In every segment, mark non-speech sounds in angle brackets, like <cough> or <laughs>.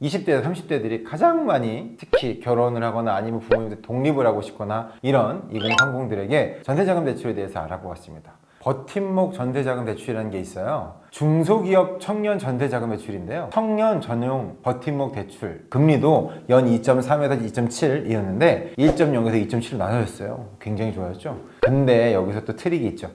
20대, 30대들이 가장 많이 특히 결혼을 하거나 아니면 부모님들 독립을 하고 싶거나 이런 2030들에게 전세자금 대출에 대해서 알아보았습니다. 버팀목 전세자금 대출이라는 게 있어요. 중소기업 청년 전세자금 대출인데요. 청년 전용 버팀목 대출 금리도 연 2.3에서 2.7이었는데 1.0에서 2.7로 나눠졌어요. 굉장히 좋아졌죠. 근데 여기서 또 트릭이 있죠.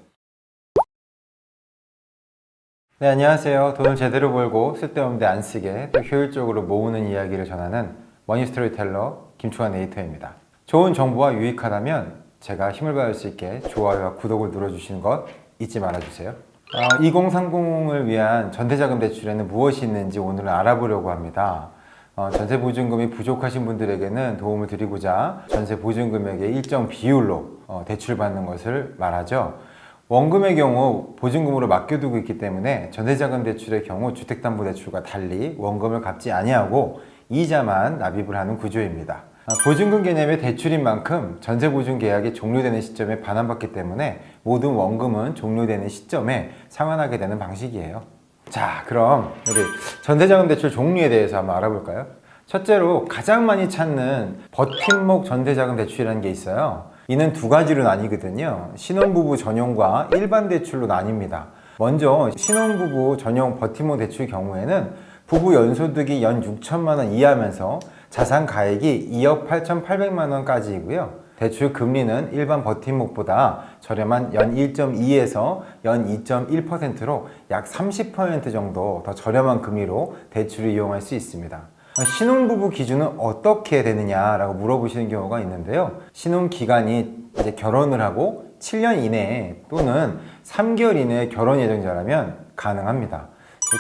네, 안녕하세요. 돈을 제대로 벌고 쓸데없는데 안 쓰게 또 효율적으로 모으는 이야기를 전하는 머니 스토리텔러 김초환 에이터입니다. 좋은 정보와 유익하다면 제가 힘을 받을 수 있게 좋아요와 구독을 눌러주시는 것 잊지 말아주세요. 2030을 위한 전세자금 대출에는 무엇이 있는지 오늘은 알아보려고 합니다. 어, 전세 보증금이 부족하신 분들에게는 도움을 드리고자 전세 보증금액의 일정 비율로 어, 대출받는 것을 말하죠. 원금의 경우 보증금으로 맡겨두고 있기 때문에 전세자금 대출의 경우 주택담보대출과 달리 원금을 갚지 아니하고 이자만 납입을 하는 구조입니다. 아, 보증금 개념의 대출인 만큼 전세 보증 계약이 종료되는 시점에 반환받기 때문에 모든 원금은 종료되는 시점에 상환하게 되는 방식이에요. 자, 그럼 우리 전세자금 대출 종류에 대해서 한번 알아볼까요? 첫째로 가장 많이 찾는 버팀목 전세자금 대출이라는 게 있어요. 이는 두 가지로 나뉘거든요. 신혼부부 전용과 일반 대출로 나뉩니다. 먼저 신혼부부 전용 버팀목 대출 경우에는 부부 연소득이 연 6천만 원 이하면서 자산 가액이 2억 8,800만 원까지이고요. 대출 금리는 일반 버팀목보다 저렴한 연 1.2에서 연 2.1%로 약 30% 정도 더 저렴한 금리로 대출을 이용할 수 있습니다. 신혼부부 기준은 어떻게 되느냐라고 물어보시는 경우가 있는데요. 신혼 기간이 이제 결혼을 하고 7년 이내에 또는 3개월 이내에 결혼 예정자라면 가능합니다.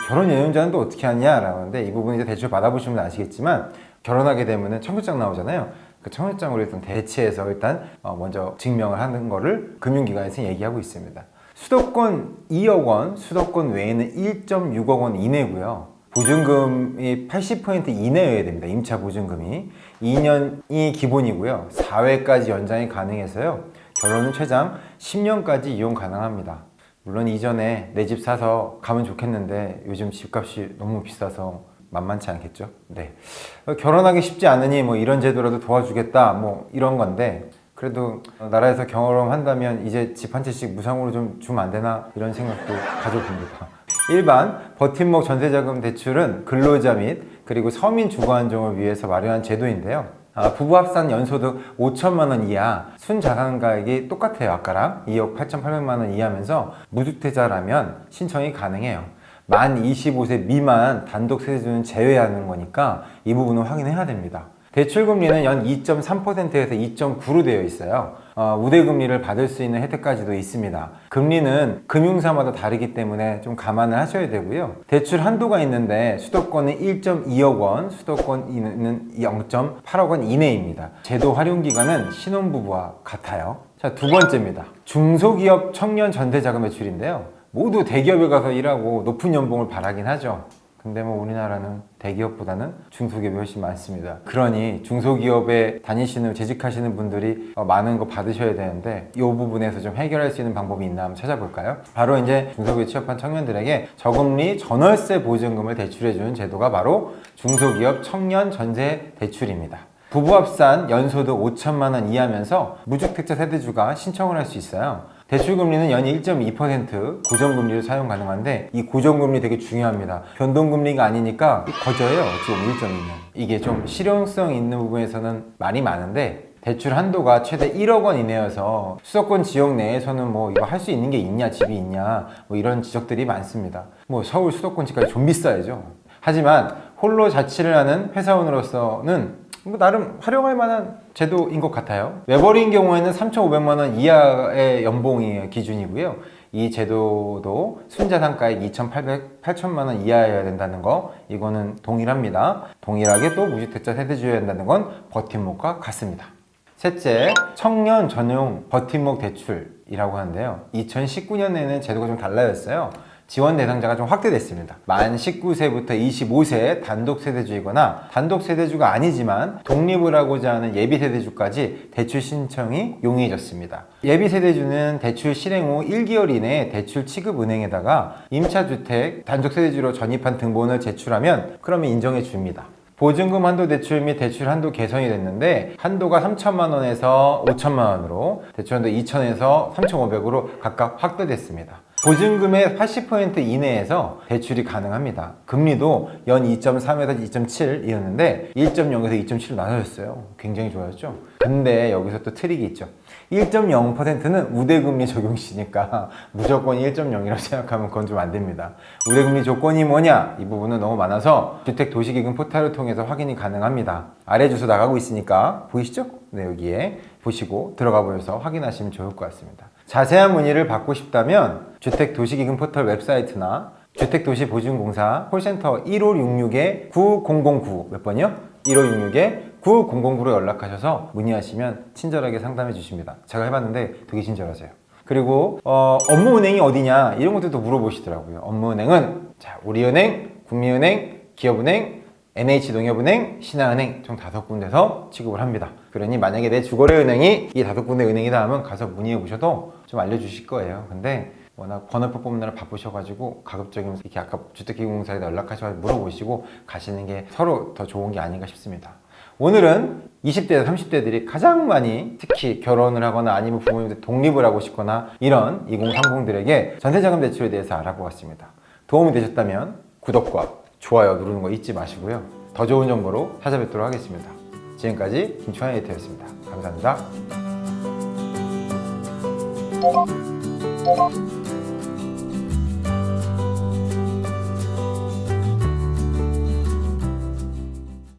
결혼 예정자는 또 어떻게 하냐라고 하는데 이 부분 이제 대출 받아보시면 아시겠지만 결혼하게 되면은 청구장 나오잖아요. 그 청구장으로 일단 대체해서 일단 어, 먼저 증명을 하는 거를 금융기관에서 얘기하고 있습니다. 수도권 2억 원, 수도권 외에는 1.6억 원 이내고요. 보증금이 80% 이내여야 됩니다. 임차 보증금이 2년이 기본이고요. 4회까지 연장이 가능해서요. 결혼은 최장 10년까지 이용 가능합니다. 물론 이전에 내 집 사서 가면 좋겠는데 요즘 집값이 너무 비싸서 만만치 않겠죠. 네. 어, 결혼하기 쉽지 않으니 뭐 이런 제도라도 도와주겠다 뭐 이런 건데 그래도 나라에서 경험한다면 이제 집 한 채씩 무상으로 좀 주면 안 되나 이런 생각도 가져봅니다. 일반 버팀목 전세자금 대출은 근로자 및 그리고 서민 주거 안정을 위해서 마련한 제도인데요. 아, 부부 합산 연소득 5천만 원 이하 순자산가액이 똑같아요 아까랑 2억 8,800만 원 이하면서 무주택자라면 신청이 가능해요. 만 25세 미만 단독 세대주는 제외하는 거니까 이 부분은 확인해야 됩니다. 대출 금리는 연 2.3%에서 2.9로 되어 있어요. 어, 우대 금리를 받을 수 있는 혜택까지도 있습니다. 금리는 금융사마다 다르기 때문에 좀 감안을 하셔야 되고요. 대출 한도가 있는데 수도권은 1.2억 원, 수도권은 0.8억 원 이내입니다. 제도 활용 기간은 신혼부부와 같아요. 자, 두 번째입니다. 중소기업 청년 전세자금 대출인데요. 모두 대기업에 가서 일하고 높은 연봉을 바라긴 하죠. 근데 뭐 우리나라는 대기업보다는 중소기업이 훨씬 많습니다. 그러니 중소기업에 다니시는 재직하시는 분들이 어, 많은 거 받으셔야 되는데 이 부분에서 좀 해결할 수 있는 방법이 있나 한번 찾아볼까요? 바로 이제 중소기업 취업한 청년들에게 저금리 전월세 보증금을 대출해 주는 제도가 바로 중소기업 청년 전세 대출입니다. 부부 합산 연소득 5천만 원 이하면서 무주택자 세대주가 신청을 할 수 있어요. 대출 금리는 연1.2% 고정금리를 사용 가능한데 이 고정금리 되게 중요합니다. 변동금리가 아니니까 거저예요. 지금 1.2년. 이게 좀 실용성 있는 부분에서는 말이 많은데 대출 한도가 최대 1억 원 이내여서 수도권 지역 내에서는 뭐 이거 할 수 있는 게 있냐 집이 있냐 뭐 이런 지적들이 많습니다. 뭐 서울 수도권 집까지 좀 비싸야죠. 하지만 홀로 자취를 하는 회사원으로서는 뭐 나름 활용할 만한 제도인 것 같아요. 외벌이인 경우에는 3,500만 원 이하의 연봉이 기준이고요. 이 제도도 순자산가액 2,800, 8천만 원 이하여야 된다는 거 이거는 동일합니다. 동일하게 또 무주택자 세대주여야 된다는 건 버팀목과 같습니다. 셋째, 청년 전용 버팀목 대출이라고 하는데요. 2019년에는 제도가 좀 달라졌어요. 지원 대상자가 좀 확대됐습니다. 만 19세부터 25세 단독 세대주이거나 단독 세대주가 아니지만 독립을 하고자 하는 예비 세대주까지 대출 신청이 용이해졌습니다. 예비 세대주는 대출 실행 후 1개월 이내에 대출 취급 은행에다가 임차주택 단독 세대주로 전입한 등본을 제출하면 그러면 인정해 줍니다. 보증금 한도 대출 및 대출 한도 개선이 됐는데 한도가 3천만 원에서 5천만 원으로 대출 한도 2천에서 3,500으로 각각 확대됐습니다. 보증금의 80% 이내에서 대출이 가능합니다. 금리도 연 2.3에서 2.7이었는데 1.0에서 2.7로 나눠졌어요. 굉장히 좋아졌죠? 근데 여기서 또 트릭이 있죠. 1.0%는 우대금리 적용 시니까 <laughs> 무조건 1.0이라고 생각하면 그건 좀 안 됩니다. 우대금리 조건이 뭐냐? 이 부분은 너무 많아서 주택 도시기금 포털을 통해서 확인이 가능합니다. 아래 주소 나가고 있으니까 보이시죠? 네, 여기에 보시고 들어가 보셔서 확인하시면 좋을 것 같습니다. 자세한 문의를 받고 싶다면 주택도시기금 포털 웹사이트나 주택도시보증공사 콜센터 1566-9009 몇 번이요? 1566-9009로 연락하셔서 문의하시면 친절하게 상담해 주십니다. 제가 해봤는데 되게 친절하세요. 그리고 어, 업무은행이 어디냐 이런 것들도 물어보시더라고요. 업무은행은 자 우리은행, 국민은행, 기업은행, NH농협은행, 신한은행 총 다섯 군데서 취급을 합니다. 그러니 만약에 내 주거래 은행이 이 다섯 군데 은행이다 하면 가서 문의해 보셔도 좀 알려주실 거예요. 근데 워낙 번호표 뽑느라 바쁘셔가지고 가급적이면 이렇게 아까 주택기금공사에다 연락하셔서 물어보시고 가시는 게 서로 더 좋은 게 아닌가 싶습니다. 오늘은 20대, 30대들이 가장 많이 특히 결혼을 하거나 아니면 부모님들 독립을 하고 싶거나 이런 2030들에게 전세자금 대출에 대해서 알아보았습니다. 도움이 되셨다면 구독과 좋아요 누르는 거 잊지 마시고요. 더 좋은 정보로 찾아뵙도록 하겠습니다. 지금까지 김초한 에디터였습니다. 감사합니다.